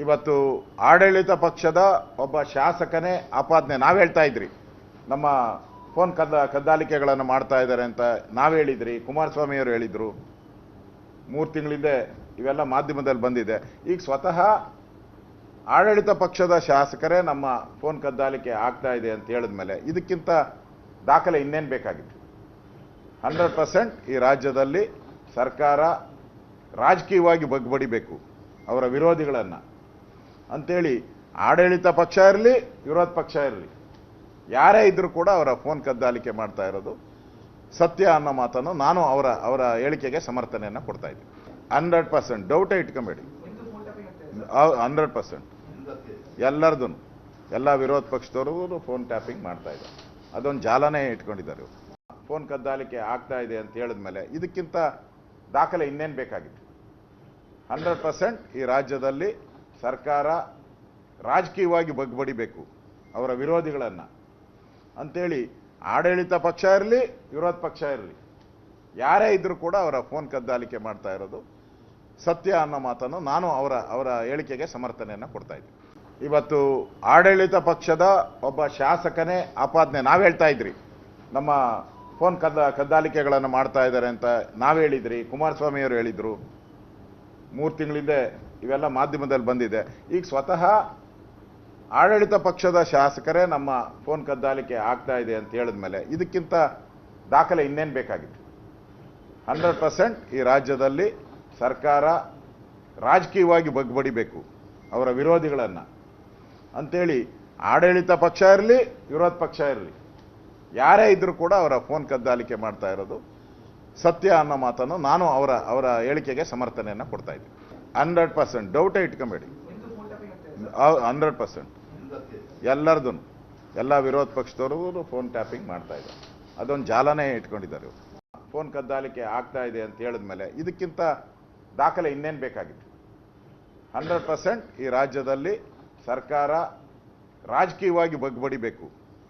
ಇವತ್ತು ಆಡಳಿತ ಪಕ್ಷದ ಒಬ್ಬ ಶಾಸಕನೇ ಆಪಾದನೆ. ನಾವು ಹೇಳ್ತಾ ಇದ್ರಿ. ನಮ್ಮ ಫೋನ್ ಕದ್ದ, ಕದ್ದಾಲಿಕೆಗಳನ್ನು ಮಾಡ್ತಾ ಇದ್ದಾರೆ ಅಂತ ನಾವು ಹೇಳಿದ್ರಿ. ಕುಮಾರಸ್ವಾಮಿ ಅವರು ಹೇಳಿದ್ರು. ಮೂರು ತಿಂಗಳಿಂದ ಇವೆಲ್ಲ ಮಾಧ್ಯಮದಲ್ಲಿ ಬಂದಿದೆ. ಈಗ ಸ್ವತಃ ಆಡಳಿತ ಪಕ್ಷದ ಶಾಸಕರೇ ನಮ್ಮ ಫೋನ್ ಕದ್ದಾಲಿಕೆ ಆಗ್ತಾ ಇದೆ ಅಂತ ಹೇಳಿದ್ಮೇಲೆ ಇದಕ್ಕಿಂತ ದಾಖಲೆ ಇನ್ನೇನು ಬೇಕಾಗಿತ್ತು? ಹಂಡ್ರೆಡ್ ಪರ್ಸೆಂಟ್ ಈ ರಾಜ್ಯದಲ್ಲಿ ಸರ್ಕಾರ ರಾಜಕೀಯವಾಗಿ ಬಗ್ಬಡಿಬೇಕು. ಅವರ ವಿರೋಧಿಗಳನ್ನು. ಅಂತೇಳಿ ಆಡಳಿತ ಪಕ್ಷ ಇರಲಿ, ವಿರೋಧ ಪಕ್ಷ ಇರಲಿ, ಯಾರೇ ಇದ್ದರೂ ಕೂಡ ಅವರ ಫೋನ್ ಕದ್ದಾಲಿಕೆ ಮಾಡ್ತಾ ಇರೋದು ಸತ್ಯ ಅನ್ನೋ ಮಾತನ್ನು ನಾನು ಅವರ ಅವರ ಹೇಳಿಕೆಗೆ ಸಮರ್ಥನೆಯನ್ನು ಕೊಡ್ತಾ ಇದ್ದೀನಿ. ಹಂಡ್ರೆಡ್ ಪರ್ಸೆಂಟ್, ಡೌಟೇ ಇಟ್ಕೊಬೇಡಿ. Hundred percent. ಎಲ್ಲರದು ಎಲ್ಲ ವಿರೋಧ ಪಕ್ಷದವ್ರಿಗೂ ಫೋನ್ ಟ್ಯಾಪಿಂಗ್ ಮಾಡ್ತಾ ಇದ್ದಾರೆ. ಅದೊಂದು ಜಾಲನೇ ಇಟ್ಕೊಂಡಿದ್ದಾರೆ. ಫೋನ್ ಕದ್ದಾಲಿಕೆ ಆಗ್ತಾ ಇದೆ ಅಂತ ಹೇಳಿದ ಮೇಲೆ ಇದಕ್ಕಿಂತ ದಾಖಲೆ ಇನ್ನೇನು ಬೇಕಾಗಿತ್ತು? ಹಂಡ್ರೆಡ್ ಪರ್ಸೆಂಟ್ ಈ ರಾಜ್ಯದಲ್ಲಿ ಸರ್ಕಾರ ರಾಜಕೀಯವಾಗಿ ಬಗ್ಬಡಿಬೇಕು ಅವರ ವಿರೋಧಿಗಳನ್ನು. ಅಂತೇಳಿ ಆಡಳಿತ ಪಕ್ಷ ಇರಲಿ, ವಿರೋಧ ಪಕ್ಷ ಇರಲಿ, ಯಾರೇ ಇದ್ದರೂ ಕೂಡ ಅವರ ಫೋನ್ ಕದ್ದಾಲಿಕೆ ಮಾಡ್ತಾ ಇರೋದು ಸತ್ಯ ಅನ್ನೋ ಮಾತನ್ನು ನಾನು ಅವರ ಅವರ ಹೇಳಿಕೆಗೆ ಸಮರ್ಥನೆಯನ್ನು ಕೊಡ್ತಾ ಇದ್ದೀನಿ. ಇವತ್ತು ಆಡಳಿತ ಪಕ್ಷದ ಒಬ್ಬ ಶಾಸಕನೇ ಆಪಾದನೆ ನಾವು ಹೇಳ್ತಾ ಇದ್ರಿ. ನಮ್ಮ ಫೋನ್ ಕದ್ದ, ಕದ್ದಾಲಿಕೆಗಳನ್ನು ಮಾಡ್ತಾ ಇದ್ದಾರೆ ಅಂತ ನಾವು ಹೇಳಿದ್ರಿ, ಕುಮಾರಸ್ವಾಮಿಯವರು ಹೇಳಿದ್ರು. ಮೂರು ತಿಂಗಳಿಂದ ಇವೆಲ್ಲ ಮಾಧ್ಯಮದಲ್ಲಿ ಬಂದಿದೆ. ಈಗ ಸ್ವತಃ ಆಡಳಿತ ಪಕ್ಷದ ಶಾಸಕರೇ ನಮ್ಮ ಫೋನ್ ಕದ್ದಾಲಿಕೆ ಆಗ್ತಾ ಇದೆ ಅಂತ ಹೇಳಿದ್ಮೇಲೆ ಇದಕ್ಕಿಂತ ದಾಖಲೆ ಇನ್ನೇನು ಬೇಕಾಗಿತ್ತು? ಹಂಡ್ರೆಡ್ ಪರ್ಸೆಂಟ್ ಈ ರಾಜ್ಯದಲ್ಲಿ ಸರ್ಕಾರ ರಾಜಕೀಯವಾಗಿ ಬಗ್ಬಡಿಬೇಕು, ಅವರ ವಿರೋಧಿಗಳನ್ನು. ಅಂಥೇಳಿ ಆಡಳಿತ ಪಕ್ಷ ಇರಲಿ, ವಿರೋಧ ಪಕ್ಷ ಇರಲಿ, ಯಾರೇ ಇದ್ದರೂ ಕೂಡ ಅವರ ಫೋನ್ ಕದ್ದಾಲಿಕೆ ಮಾಡ್ತಾ ಇರೋದು ಸತ್ಯ ಅನ್ನೋ ಮಾತನ್ನು ನಾನು ಅವರ ಅವರ ಹೇಳಿಕೆಗೆ ಸಮರ್ಥನೆಯನ್ನು ಕೊಡ್ತಾ ಇದ್ದೀನಿ. ಹಂಡ್ರೆಡ್ ಪರ್ಸೆಂಟ್, ಡೌಟೇ ಇಟ್ಕೊಬೇಡಿ. Hundred percent. ಎಲ್ಲರದು ಎಲ್ಲ ವಿರೋಧ ಪಕ್ಷದವರು ಫೋನ್ ಟ್ಯಾಪಿಂಗ್ ಮಾಡ್ತಾ ಇದ್ದಾರೆ. ಅದೊಂದು ಜಾಲನೇ ಇಟ್ಕೊಂಡಿದ್ದಾರೆ. ಫೋನ್ ಕದ್ದಾಲಿಕೆ ಆಗ್ತಾ ಇದೆ ಅಂತ ಹೇಳಿದ್ಮೇಲೆ ಇದಕ್ಕಿಂತ ದಾಖಲೆ ಇನ್ನೇನು ಬೇಕಾಗಿತ್ತು? ಹಂಡ್ರೆಡ್ ಪರ್ಸೆಂಟ್ ಈ ರಾಜ್ಯದಲ್ಲಿ ಸರ್ಕಾರ ರಾಜಕೀಯವಾಗಿ ಬಗ್ಬಡಿಬೇಕು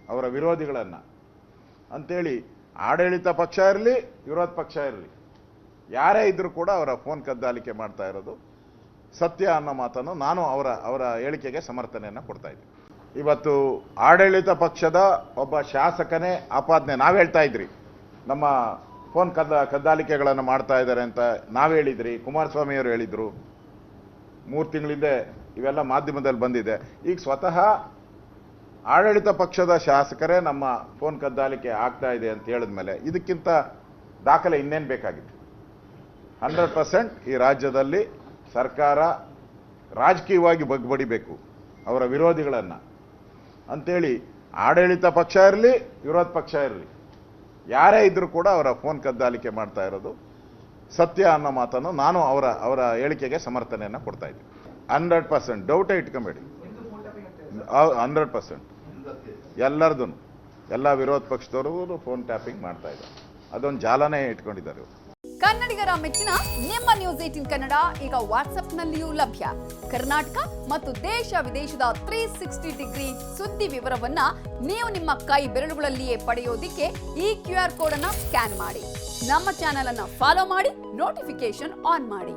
ಅವರ ವಿರೋಧಿಗಳನ್ನು. ಅಂತೇಳಿ ಆಡಳಿತ ಪಕ್ಷ ಇರಲಿ, ವಿರೋಧ ಪಕ್ಷ ಇರಲಿ. ಯಾರೇ ಇದ್ದರೂ ಕೂಡ ಅವರ ಫೋನ್ ಕದ್ದಾಲಿಕೆ ಮಾಡ್ತಾ ಇರೋದು ಸತ್ಯ ಅನ್ನೋ ಮಾತನ್ನು ನಾನು ಅವರ ಅವರ ಹೇಳಿಕೆಗೆ ಸಮರ್ಥನೆಯನ್ನು ಕೊಡ್ತಾ ಇದ್ದೀನಿ. ಇವತ್ತು ಆಡಳಿತ ಪಕ್ಷದ ಒಬ್ಬ ಶಾಸಕನೇ ಆಪಾದನೆ, ನಾವು ಹೇಳ್ತಾ ಇದ್ರಿ. ನಮ್ಮ ಫೋನ್ ಕದ್ದ, ಕದ್ದಾಲಿಕೆಗಳನ್ನು ಮಾಡ್ತಾ ಇದ್ದಾರೆ ಅಂತ ನಾವು ಹೇಳಿದ್ರಿ, ಕುಮಾರಸ್ವಾಮಿ ಅವರು ಹೇಳಿದ್ರು. ಮೂರು ತಿಂಗಳಿಂದ ಇವೆಲ್ಲ ಮಾಧ್ಯಮದಲ್ಲಿ ಬಂದಿದೆ. ಈಗ ಸ್ವತಃ ಆಡಳಿತ ಪಕ್ಷದ ಶಾಸಕರೇ ನಮ್ಮ ಫೋನ್ ಕದ್ದಾಲಿಕೆ ಆಗ್ತಾ ಇದೆ ಅಂತ ಹೇಳಿದ ಮೇಲೆ ಇದಕ್ಕಿಂತ ದಾಖಲೆ ಇನ್ನೇನು ಬೇಕಾಗಿತ್ತು? ಹಂಡ್ರೆಡ್ ಪರ್ಸೆಂಟ್ ಈ ರಾಜ್ಯದಲ್ಲಿ ಸರ್ಕಾರ ರಾಜಕೀಯವಾಗಿ ಬಗ್ಬಡಿಬೇಕು, ಅವರ ವಿರೋಧಿಗಳನ್ನು. ಅಂಥೇಳಿ ಆಡಳಿತ ಪಕ್ಷ ಇರಲಿ, ವಿರೋಧ ಪಕ್ಷ ಇರಲಿ, ಯಾರೇ ಇದ್ದರೂ ಕೂಡ ಅವರ ಫೋನ್ ಕದ್ದಾಲಿಕೆ ಮಾಡ್ತಾ ಇರೋದು ಸತ್ಯ ಅನ್ನೋ ಮಾತನ್ನು ನಾನು ಅವರ ಅವರ ಹೇಳಿಕೆಗೆ ಸಮರ್ಥನೆಯನ್ನು ಕೊಡ್ತಾ ಇದ್ದೀನಿ. ಹಂಡ್ರೆಡ್ ಪರ್ಸೆಂಟ್ ಡೌಟೇ ಇಟ್ಕೊಬೇಡಿ. Hundred percent. ಎಲ್ಲರದು ಎಲ್ಲ ವಿರೋಧ ಪಕ್ಷದವರು ಫೋನ್ ಟ್ಯಾಪಿಂಗ್ ಮಾಡ್ತಾ ಇದ್ದಾರೆ. ಅದೊಂದು ಜಾಲನೇ ಇಟ್ಕೊಂಡಿದ್ದಾರೆ ಕನ್ನಡಿಗರ ಮೆಚ್ಚಿನ ನಿಮ್ಮ ನ್ಯೂಸ್ ಏಟಿನ್ ಕನ್ನಡ ಈಗ ವಾಟ್ಸ್ಆಪ್ನಲ್ಲಿಯೂ ಲಭ್ಯ. ಕರ್ನಾಟಕ ಮತ್ತು ದೇಶ ವಿದೇಶದ ತ್ರೀ ಸಿಕ್ಸ್ಟಿ ಡಿಗ್ರಿ ಸುದ್ದಿ ವಿವರವನ್ನ ನೀವು ನಿಮ್ಮ ಕೈ ಬೆರಳುಗಳಲ್ಲಿಯೇ ಪಡೆಯೋದಿಕ್ಕೆ ಈ ಕ್ಯೂ ಆರ್ ಕೋಡ್ ಅನ್ನ ಸ್ಕ್ಯಾನ್ ಮಾಡಿ. ನಮ್ಮ ಚಾನೆಲ್ ಅನ್ನ ಫಾಲೋ ಮಾಡಿ ನೋಟಿಫಿಕೇಶನ್ ಆನ್ ಮಾಡಿ.